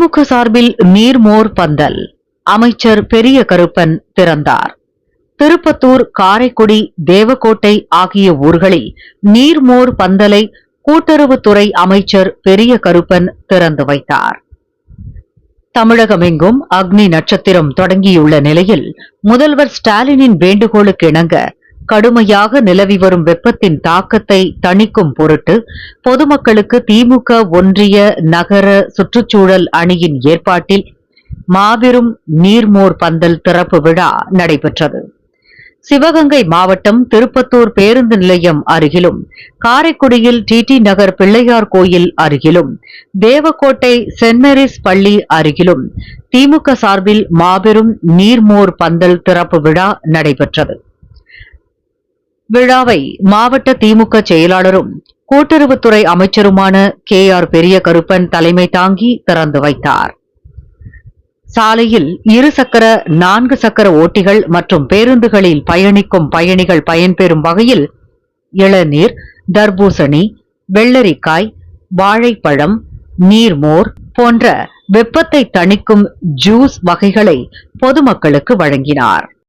திமுக சார்பில் நீர்மோர் பந்தல். அமைச்சர் பெரிய கருப்பன் திறந்தார். திருப்பத்தூர் காரைக்குடி தேவக்கோட்டை ஆகிய ஊர்களில் நீர்மோர் பந்தலை கூட்டுறவுத்துறை அமைச்சர் பெரிய கருப்பன் திறந்து வைத்தார். தமிழகமெங்கும் அக்னி நட்சத்திரம் தொடங்கியுள்ள நிலையில் முதல்வர் ஸ்டாலினின் வேண்டுகோளுக்கு இணங்க கடுமையாக நிலவி வரும் வெப்பத்தின் தாக்கத்தை தணிக்கும் பொருட்டு பொதுமக்களுக்கு திமுக ஒன்றிய நகர சுற்றுச்சூழல் அணியின் ஏற்பாட்டில் மாபெரும் நீர்மோர் பந்தல் திறப்பு விழா நடைபெற்றது. சிவகங்கை மாவட்டம் திருப்பத்தூர் பேருந்து நிலையம் அருகிலும் காரைக்குடியில் டிடி நகர் பிள்ளையார் கோயில் அருகிலும் தேவக்கோட்டை சென்ட் மேரிஸ் பள்ளி அருகிலும் திமுக சார்பில் மாபெரும் நீர்மோர் பந்தல் திறப்பு விழா நடைபெற்றது. விழாவை மாவட்ட திமுக செயலாளரும் கூட்டுறவுத்துறை அமைச்சருமான கே. ஆர். பெரிய கருப்பன் தலைமை தாங்கி திறந்து வைத்தார். சாலையில் இரு சக்கர நான்கு சக்கர ஓட்டிகள் மற்றும் பேருந்துகளில் பயணிக்கும் பயணிகள் பயன்பெறும் வகையில் இளநீர் தர்பூசணி வெள்ளரிக்காய் வாழைப்பழம் நீர்மோர் போன்ற வெப்பத்தை தணிக்கும் ஜூஸ் வகைகளை பொதுமக்களுக்கு வழங்கினார்.